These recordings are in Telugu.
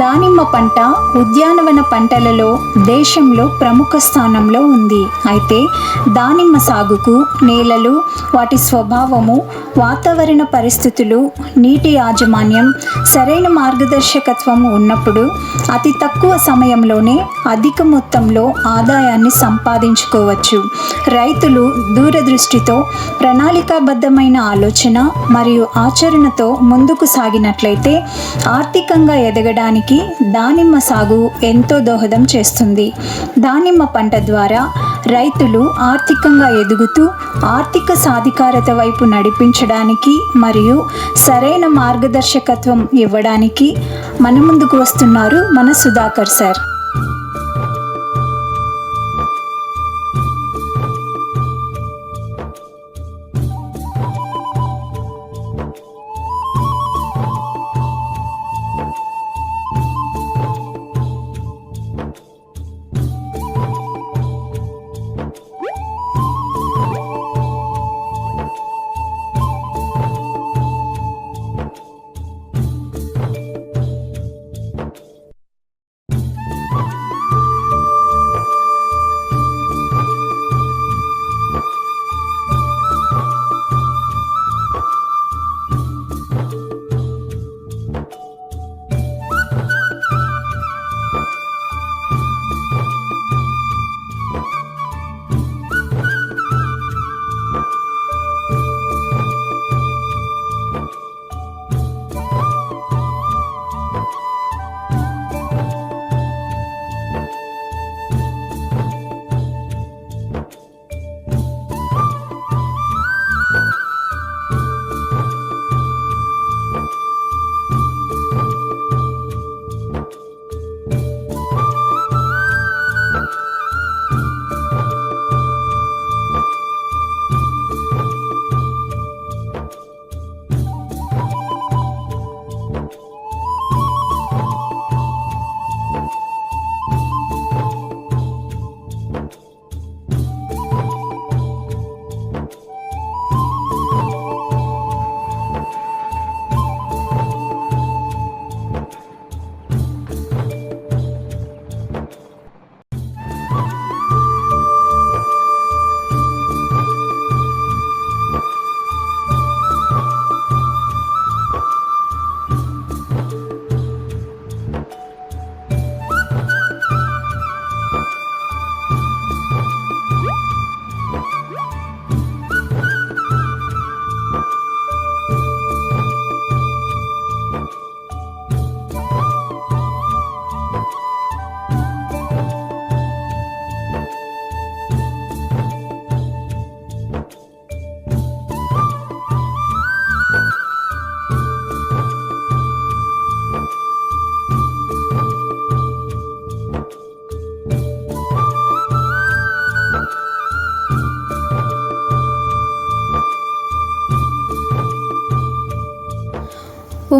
దానిమ్మ పంట ఉద్యానవన పంటలలో దేశంలో ప్రముఖ స్థానంలో ఉంది. అయితే దానిమ్మ సాగుకు నేలలు వాటి స్వభావము వాతావరణ పరిస్థితులు నీటి యాజమాన్యం సరైన మార్గదర్శకత్వం ఉన్నప్పుడు అతి తక్కువ సమయంలోనే అధిక మొత్తంలో ఆదాయాన్ని సంపాదించుకోవచ్చు. రైతులు దూరదృష్టితో ప్రణాళికాబద్ధమైన ఆలోచన మరియు ఆచరణతో ముందుకు సాగినట్లయితే ఆర్థికంగా ఎదగడానికి దానిమ్మ సాగు ఎంతో దోహదం చేస్తుంది. దానిమ్మ పంట ద్వారా రైతులు ఆర్థికంగా ఎదుగుతూ ఆర్థిక సాధికారత వైపు నడిపించడానికి మరియు సరైన మార్గదర్శకత్వం ఇవ్వడానికి మన ముందుకు వస్తున్నారు మన సుధాకర్ సార్.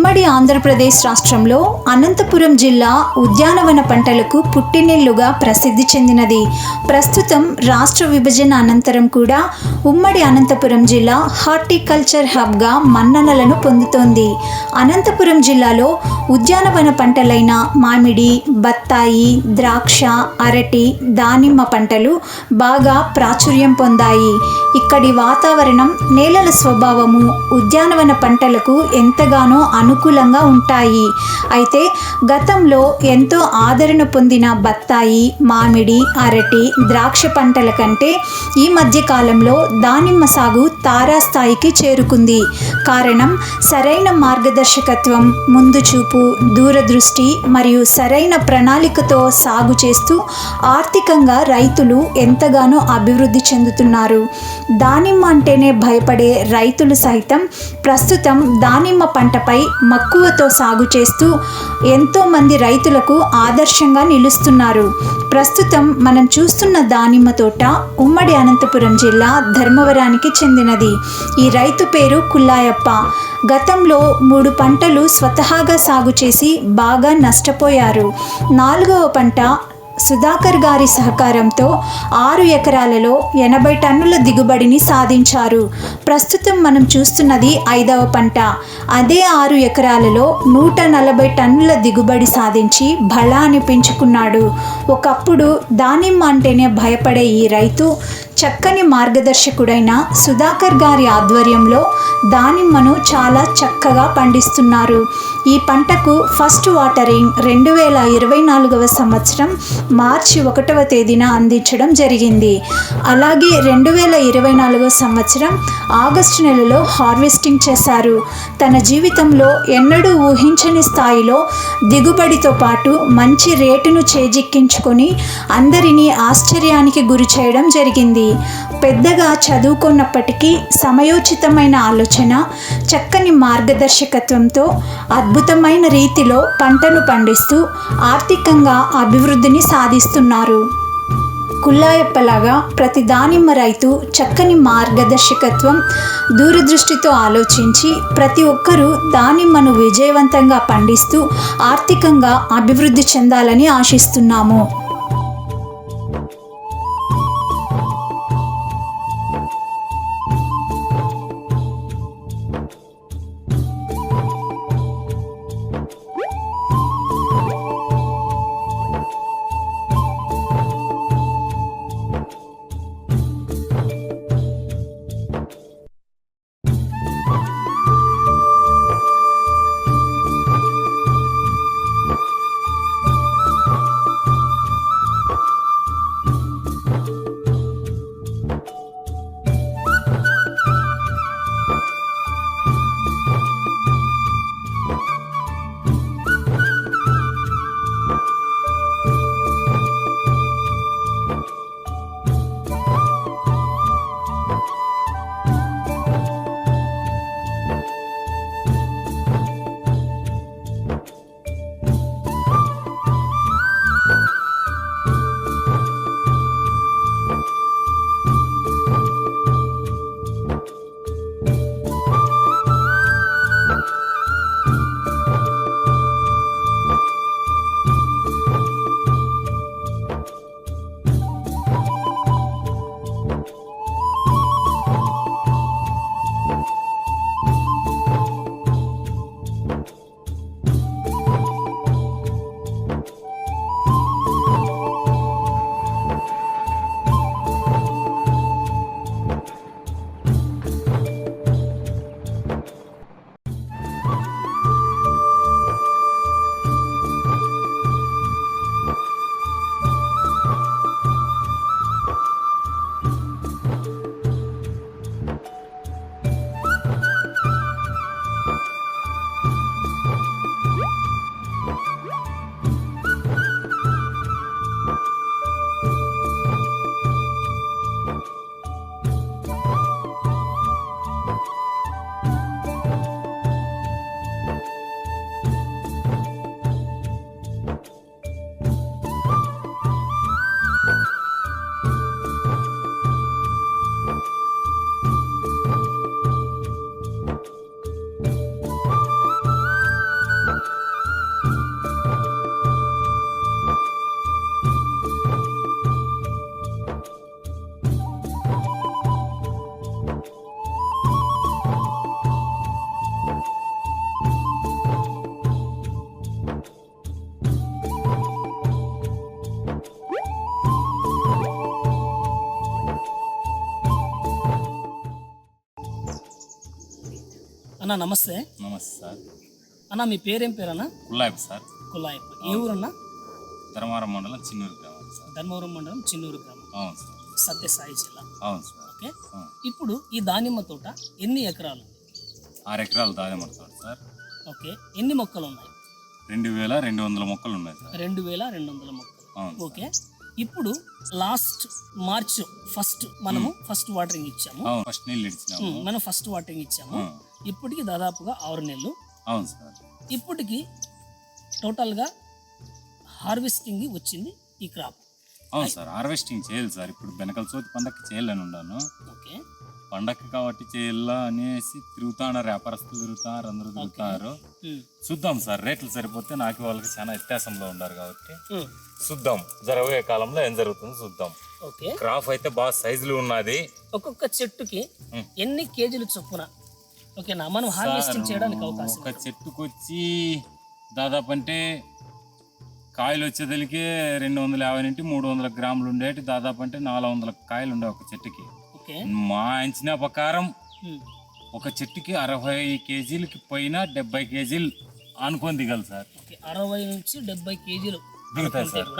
ఉమ్మడి ఆంధ్రప్రదేశ్ రాష్ట్రంలో అనంతపురం జిల్లా ఉద్యానవన పంటలకు పుట్టినిల్లుగా ప్రసిద్ధి చెందినది. ప్రస్తుతం రాష్ట్ర విభజన అనంతరం కూడా ఉమ్మడి అనంతపురం జిల్లా హార్టికల్చర్ హబ్గా మన్ననలను పొందుతోంది. అనంతపురం జిల్లాలో ఉద్యానవన పంటలైన మామిడి బత్తాయి ద్రాక్ష అరటి దానిమ్మ పంటలు బాగా ప్రాచుర్యం పొందాయి. ఇక్కడి వాతావరణం నేలల స్వభావము ఉద్యానవన పంటలకు ఎంతగానో అనుకూలంగా ఉంటాయి. అయితే గతంలో ఎంతో ఆదరణ పొందిన బత్తాయి మామిడి అరటి ద్రాక్ష పంటల కంటే ఈ మధ్య కాలంలో దానిమ్మ సాగు తారాస్థాయికి చేరుకుంది. కారణం సరైన మార్గదర్శకత్వం ముందు చూపు దూరదృష్టి మరియు సరైన ప్రణాళికతో సాగు చేస్తూ ఆర్థికంగా రైతులు ఎంతగానో అభివృద్ధి చెందుతున్నారు. దానిమ్మ అంటేనే భయపడే రైతులు సైతం ప్రస్తుతం దానిమ్మ పంటపై మక్కువతో సాగు చేస్తూ ఎంతోమంది రైతులకు ఆదర్శంగా నిలుస్తున్నారు. ప్రస్తుతం మనం చూస్తున్న దానిమ్మ తోట ఉమ్మడి అనంతపురం జిల్లా ధర్మవరానికి చెందినది. ఈ రైతు పేరు కుల్లాయప్ప. గతంలో మూడు పంటలు స్వతహాగా సాగు చేసి బాగా నష్టపోయారు. నాలుగవ పంట సుధాకర్ గారి సహకారంతో ఆరు ఎకరాలలో ఎనభై టన్నుల దిగుబడిని సాధించారు. ప్రస్తుతం మనం చూస్తున్నది ఐదవ పంట. అదే ఆరు ఎకరాలలో నూట నలభై టన్నుల దిగుబడి సాధించి బలాన్ని అనిపించుకున్నాడు ఒకప్పుడు దానిమ్మ అంటేనే భయపడే ఈ రైతు చక్కని మార్గదర్శకుడైన సుధాకర్ గారి ఆధ్వర్యంలో దానిమ్మను చాలా చక్కగా పండిస్తున్నారు. ఈ పంటకు ఫస్ట్ వాటరింగ్ రెండు వేల ఇరవై నాలుగవ సంవత్సరం మార్చి ఒకటవ తేదీన అందించడం జరిగింది. అలాగే రెండు వేల ఇరవై నాలుగవ సంవత్సరం ఆగస్టు నెలలో హార్వెస్టింగ్ చేశారు. తన జీవితంలో ఎన్నడూ ఊహించని స్థాయిలో దిగుబడితో పాటు మంచి రేటును చేజిక్కించుకొని అందరినీ ఆశ్చర్యానికి గురి చేయడం జరిగింది. పెద్దగా చదువుకున్నప్పటికీ సమయోచితమైన ఆలోచన చక్కని మార్గదర్శకత్వంతో అద్భుతమైన రీతిలో పంటను పండిస్తూ ఆర్థికంగా అభివృద్ధిని సాధిస్తున్నారు. కుల్లాయప్పలాగా ప్రతి దానిమ్మ రైతు చక్కని మార్గదర్శకత్వం దూరదృష్టితో ఆలోచించి ప్రతి ఒక్కరూ దానిమ్మను విజయవంతంగా పండిస్తూ ఆర్థికంగా అభివృద్ధి చెందాలని ఆశిస్తున్నాము. అన్న నమస్తే. నమస్తే సార్. అన్న మీ పేరేం పేరు అన్న కుల్లాయిపు సార్. కుల్లాయప్ప ఏ ఊరన్న? ధర్మారం మండలం చిన్నూరు గ్రామం సార్. ధర్మవరం మండలం చిన్నూరు గ్రామం. అవును సార్. సత్యసాయి జిల్లా. అవును సార్. ఓకే. ఇప్పుడు ఈ దానిమ్మ తోట ఎన్ని ఎకరాలు? ఆరు ఎకరాలు దాదమడతారు సార్. ఓకే. ఎన్ని మొక్కలు ఉన్నాయి? రెండు వేల రెండు వందల మొక్కలు ఉన్నాయి సార్. రెండు వేల రెండు వందల మొక్కలు. ఓకే. ఇప్పుడు లాస్ట్ మార్చ్ ఫస్ట్ మనము ఫస్ట్ వాటరింగ్ ఇచ్చాము. ఫస్ట్ నీళ్ళు ఇచ్చినాము. ఉమ్, మనం ఫస్ట్ వాటరింగ్ ఇచ్చాము. ఇప్పటికి దాదాపుగా ఆరు నెలలు. అవును సార్. ఇప్పటికి టోటల్గా హార్వెస్టింగ్ వచ్చింది ఈ క్రాప్. అవును సార్ హార్వెస్టింగ్ చేయాలి సార్. ఇప్పుడు బెనకల చోతి పండగకి చేయాలని ఉన్నాను. ఓకే. పండగ కాబట్టి చేయాలా అనేసి తిరుగుతున్నారు వ్యాపారస్తులు తిరుగుతున్నారు అందరూ తిరుగుతున్నారు ఉమ్, చూద్దాం సార్ రేట్లు సరిపోతే నాకు వాళ్ళకి చాలా వ్యత్యాసంలో ఉన్నారు కాబట్టి చూద్దాం. జరగబోయే కాలంలో ఏం జరుగుతుందో చూద్దాం. ఓకే. క్రాప్ అయితే బాగా సైజులు ఉన్నది. ఒక్కొక్క చెట్టుకి. ఎన్ని కేజీలు చొప్పున? ఓకేనా మనం హార్వెస్టింగ్ చేయడానికి అవకాశం ఒక చెట్టుకు వచ్చి దాదాపు అంటే కాయలు వచ్చేదలికి రెండు వందల యాభై నుండి మూడు వందల గ్రాములు ఉండేటి దాదాపు అంటే నాలుగు వందల కాయలు ఉండే ఒక చెట్టుకి. మా అంచనా ప్రకారం ఒక చెట్టుకి అరవై కేజీలకి పైన డెబ్బై కేజీలు అనుకొని దిగాలి సార్. అరవై నుంచి డెబ్బై కేజీలు దిగుతాయి సార్.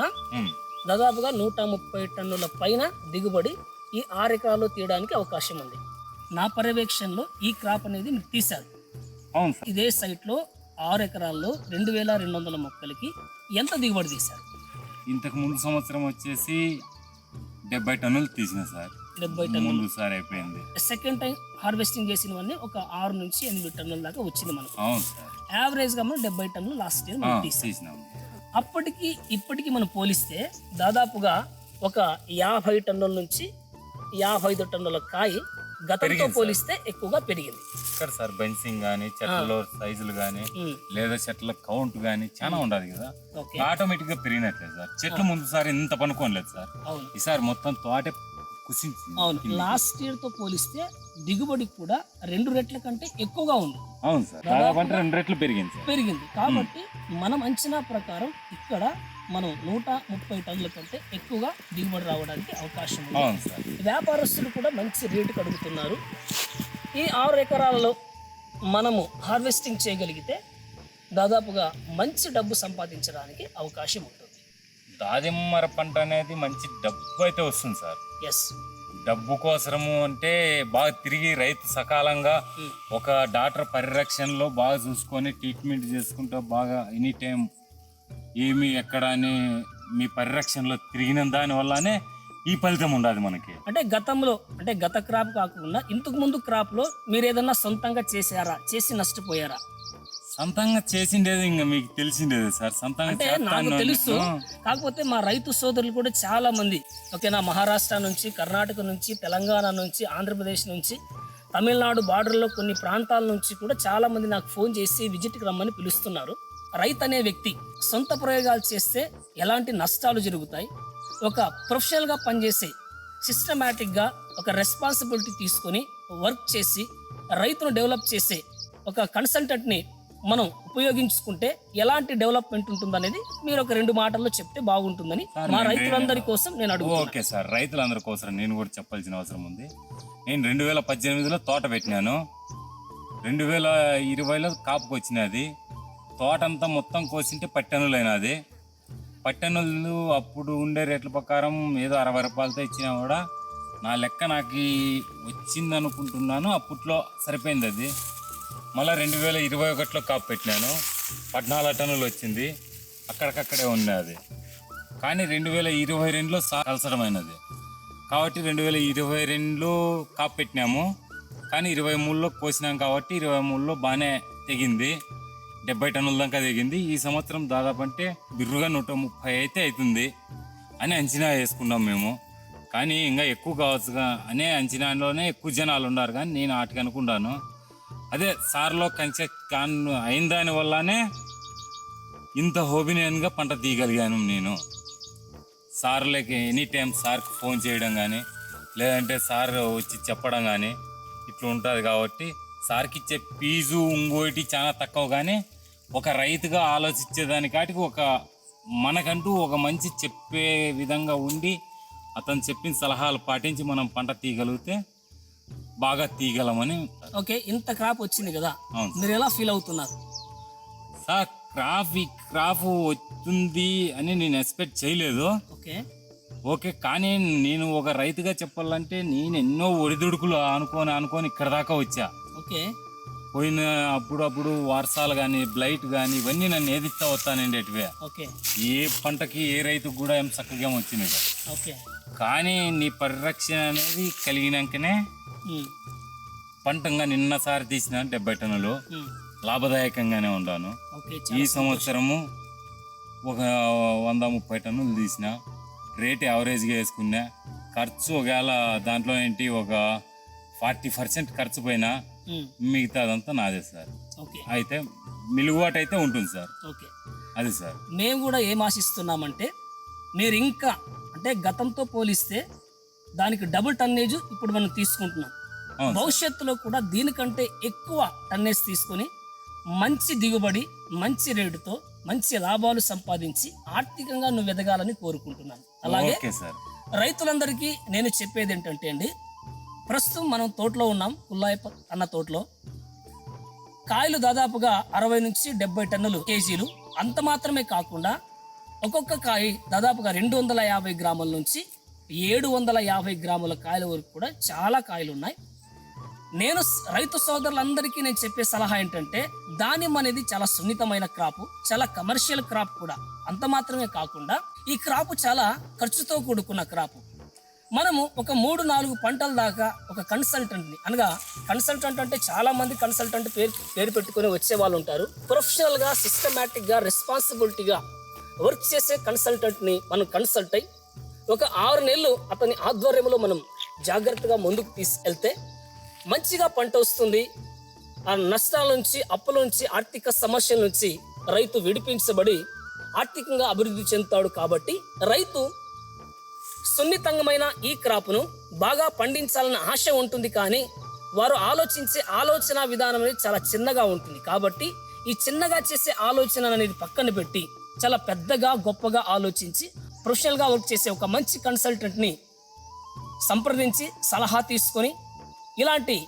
దాదాపుగా నూట ముప్పై టన్నుల పైన దిగుబడి ఈ ఆరు ఎకరాల్లో తీయడానికి అవకాశం ఉంది. నా పర్యవేక్షణలో ఈ క్రాప్ అనేది మీరు తీశారు. అవును సార్. ఇదే సైట్లో ఆరు ఎకరాల్లో రెండు వేల రెండు వందల మొక్కలకి ఎంత దిగుబడి తీశారు? ఇంతకు ముందు సంవత్సరం వచ్చేసి డెబ్బై టన్నులు తీసిన సార్. డెబ్బై టన్నులు. సార్ అయిపోయింది. సెకండ్ టైం హార్వెస్టింగ్ చేసినవన్నీ ఒక ఆరు నుంచి ఎనిమిది టన్నుల దాకా వచ్చింది మనకు. అవును సార్. యావరేజ్గా మనం డెబ్బై టన్నులు లాస్ట్ ఇయర్ మనం అప్పటికి ఇప్పటికి మనం పోలిస్తే దాదాపుగా ఒక యాభై టన్నుల నుంచి యాభై ఐదు టన్నుల కాయ గతంతో. పోలిస్తే ఎక్కువగా పెరిగింది. ఇక్కడ సార్ బెన్సింగ్ కానీ చెట్లలో సైజులు ఉమ్, లేదా చెట్ల కౌంట్ కానీ చాలా ఉండదు కదా. ఆటోమేటిక్గా పెరిగినట్లేదు సార్. చెట్లు ముందు సారి ఇంత పనుకోలేదు సార్. ఈసారి మొత్తం తోటే కుసించింది అవును. లాస్ట్ ఇయర్తో పోలిస్తే దిగుబడి కూడా రెండు రెట్ల కంటే ఎక్కువగా ఉంది. అవును సార్. దాదాపు అంటే రెండు రెట్లు పెరిగింది సార్. పెరిగింది. కాబట్టి మనం అంచనా ప్రకారం ఇక్కడ మనం నూట ముప్పై టన్నుల కంటే ఎక్కువగా దిగుబడి రావడానికి అవకాశం ఉంది. వ్యాపారస్తులు కూడా మంచి రేటుకి అడుగుతున్నారు ఈ ఆరు ఎకరాలలో మనము హార్వెస్టింగ్ చేయగలిగితే దాదాపుగా మంచి డబ్బు సంపాదించడానికి అవకాశం ఉంటుంది. దాదిమ్మర పంట అనేది మంచి డబ్బు అయితే వస్తుంది సార్. ఎస్ డబ్బు కోసము అంటే బాగా తిరిగి రైతు సకాలంగా ఒక డాక్టర్ పరిరక్షణలో బాగా చూసుకొని ట్రీట్మెంట్ చేసుకుంటూ బాగా ఎనీ టైం ఏమి ఎక్కడ అని మీ పరిరక్షణలో తిరిగిన దాని వల్లనే ఈ ఫలితం ఉండదు మనకి. అంటే గతంలో అంటే గత క్రాప్ కాకుండా ఇంతకు ముందు క్రాప్లో మీరు ఏదన్నా సొంతంగా చేశారా? చేసి నష్టపోయారా? సొంతంగా చేసిండేది ఇంకా మీకు తెలిసిండేది సార్. సొంతంగా అంటే నాకు చేస్తాను తెలుసు. కాకపోతే మా రైతు సోదరులు కూడా చాలా మంది. ఓకేనా? మహారాష్ట్ర నుంచి కర్ణాటక నుంచి తెలంగాణ నుంచి ఆంధ్రప్రదేశ్ నుంచి తమిళనాడు బార్డర్లో కొన్ని ప్రాంతాల నుంచి కూడా చాలా మంది నాకు ఫోన్ చేసి విజిట్కి రమ్మని పిలుస్తున్నారు. రైతు అనే వ్యక్తి సొంత ప్రయోగాలు చేస్తే ఎలాంటి నష్టాలు జరుగుతాయి? ఒక ప్రొఫెషనల్గా పనిచేసే సిస్టమేటిక్గా ఒక రెస్పాన్సిబిలిటీ తీసుకొని వర్క్ చేసి రైతును డెవలప్ చేసే ఒక కన్సల్టెంట్ని మనం ఉపయోగించుకుంటే ఎలాంటి డెవలప్మెంట్ ఉంటుందనేది మీరు ఒక రెండు మాటల్లో చెప్తే బాగుంటుందని మా రైతులందరి కోసం నేను అడుగుతున్నాను ఓకే సార్ రైతులందరి కోసం నేను కూడా చెప్పాల్సిన అవసరం ఉంది. నేను రెండు వేల పద్దెనిమిదిలో తోట పెట్టినాను. రెండు వేల ఇరవైలో కాపుకి వచ్చినది. తోట అంతా మొత్తం కోసింటే పట్టెనులైనది పట్టెనులు అప్పుడు ఉండే రేట్ల ప్రకారం ఏదో అరవై రూపాయలతో ఇచ్చినా కూడా నా లెక్క నాకు వచ్చింది అనుకుంటున్నాను అప్పట్లో సరిపోయింది అది. మళ్ళీ రెండు వేల ఇరవై ఒకటిలో కాపు పెట్టినాను. పద్నాలుగు టన్నులు వచ్చింది. అక్కడికక్కడే ఉన్నది కానీ రెండు వేల ఇరవై రెండులో సా- కలసడమైనది కాబట్టి రెండు వేల ఇరవై రెండులో కాపు పెట్టినాము. కానీ ఇరవై మూడులో కోసినాం కాబట్టి ఇరవై మూడులో బాగానే తెగింది. డెబ్బై టన్నుల దాకా తెగింది. ఈ సంవత్సరం దాదాపు అంటే బిర్రుగా నూట ముప్పై అయితే అవుతుంది అని అంచనా వేసుకున్నాం మేము. కానీ ఇంకా ఎక్కువ కావచ్చుగా అనే అంచనాలోనే ఎక్కువ జనాలు ఉన్నారు. కానీ నేను వాటికి అనుకున్నాను అదే సార్లో కంచె కాన్ అయిన దాని వల్లనే ఇంత హోబినియన్గా పంట తీయగలిగాను నేను. సార్లకి ఎనీ టైం సార్కి ఫోన్ చేయడం కానీ లేదంటే సార్ వచ్చి చెప్పడం కానీ ఇట్లా ఉంటుంది కాబట్టి సార్కి ఇచ్చే ఫీజు ఇంకోటి చాలా తక్కువ కానీ ఒక రైతుగా ఆలోచించేదానికాటికి ఒక మనకంటూ ఒక మంచి చెప్పే విధంగా ఉండి అతను చెప్పిన సలహాలు పాటించి మనం పంట తీయగలిగితే బాగా తీయగలమని. ఓకే ఇంత క్రాప్ వచ్చింది కదా అవును. మీరు ఎలా ఫీల్ అవుతున్నారు? సార్ క్రాప్ ఈ క్రాప్ వస్తుంది అని నేను ఎక్స్పెక్ట్ చేయలేదు. ఓకే. ఓకే కానీ నేను ఒక రైతుగా చెప్పాలంటే నేను ఎన్నో ఒడిదుడుకులు అనుకొని అనుకొని ఇక్కడ దాకా వచ్చా. ఓకే. పోయిన అప్పుడు అప్పుడు వర్షాలు కానీ బ్లైట్ కానీ ఇవన్నీ నన్ను ఏదిస్తా వస్తానండి ఓకే. ఏ పంటకి ఏ రైతుకు కూడా ఏం చక్కగా వచ్చింది. ఓకే. కానీ నీ పరిరక్షణ అనేది కలిగినాకనే పంటంగా నిన్నసారి తీసిన డెబ్బై టన్నులు లాభదాయకంగానే ఉన్నాను ఈ సంవత్సరము ఒక వంద ముప్పై టన్నులు తీసిన. రేట్ యావరేజ్గా వేసుకున్నా. ఖర్చు ఒకవేళ దాంట్లో ఏంటి ఒక ఫార్టీ పర్సెంట్ ఖర్చు పోయినా మిగతాదంతా నాదే సార్. ఓకే. అయితే మిలుగుబాటు అయితే ఉంటుంది సార్. ఓకే. అది సార్. మేము కూడా ఏం ఆశిస్తున్నామంటే మీరు ఇంకా అంటే గతంతో పోలిస్తే దానికి డబుల్ టన్నేజ్ ఇప్పుడు మనం తీసుకుంటున్నాం. భవిష్యత్తులో కూడా దీనికంటే ఎక్కువ టన్నేజ్ తీసుకొని మంచి దిగుబడి మంచి రేటుతో మంచి లాభాలు సంపాదించి ఆర్థికంగా నువ్వు ఎదగాలని కోరుకుంటున్నాను. అలాగే రైతులందరికీ నేను చెప్పేది ఏంటంటే అండి ప్రస్తుతం మనం తోటలో ఉన్నాం కుల్లాయప అన్న తోటలో. కాయలు దాదాపుగా అరవై నుంచి డెబ్బై టన్నులు కేజీలు. అంత మాత్రమే కాకుండా ఒక్కొక్క కాయ దాదాపుగా రెండు వందల యాభై గ్రాముల నుంచి ఏడు వందల యాభై గ్రాముల కాయల వరకు కూడా చాలా కాయలు ఉన్నాయి నేను రైతు సోదరులందరికీ నేను చెప్పే సలహా ఏంటంటే దానిమ్మ అనేది చాలా సున్నితమైన క్రాప్ చాలా కమర్షియల్ క్రాప్ కూడా. అంత మాత్రమే కాకుండా ఈ క్రాప్ చాలా ఖర్చుతో కూడుకున్న క్రాప్. మనము ఒక మూడు నాలుగు పంటల దాకా ఒక కన్సల్టెంట్ని అనగా కన్సల్టెంట్ అంటే చాలా మంది కన్సల్టెంట్ పేరు పేరు పెట్టుకుని వచ్చే వాళ్ళు ఉంటారు. ప్రొఫెషనల్గా సిస్టమేటిక్గా రెస్పాన్సిబిలిటీగా వర్క్ చేసే కన్సల్టెంట్ని మనం కన్సల్ట్ అయ్యి ఒక ఆరు నెలలు అతని ఆధ్వర్యంలో మనం జాగ్రత్తగా ముందుకు తీసుకెళ్తే మంచిగా పంట వస్తుంది. ఆ నష్టాల నుంచి అప్పుల నుంచి ఆర్థిక సమస్యల నుంచి రైతు విడిపించబడి ఆర్థికంగా అభివృద్ధి చెందుతాడు కాబట్టి రైతు సున్నితంగమైన ఈ క్రాప్ను బాగా పండించాలన్న ఆశ ఉంటుంది కానీ వారు ఆలోచించే ఆలోచన విధానం అనేది చాలా చిన్నగా ఉంటుంది. కాబట్టి ఈ చిన్నగా చేసే ఆలోచన అనేది పక్కన పెట్టి చాలా పెద్దగా గొప్పగా ఆలోచించి ప్రొఫెషనల్గా వర్క్ చేసే ఒక మంచి కన్సల్టెంట్ని సంప్రదించి సలహా తీసుకొని ఇలాంటి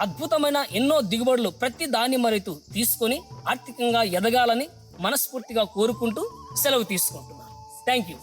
అద్భుతమైన ఎన్నో దిగుబడులు ప్రతి దాని రైతు తీసుకొని ఆర్థికంగా ఎదగాలని మనస్ఫూర్తిగా కోరుకుంటూ సెలవు తీసుకుంటున్నాను. Thank you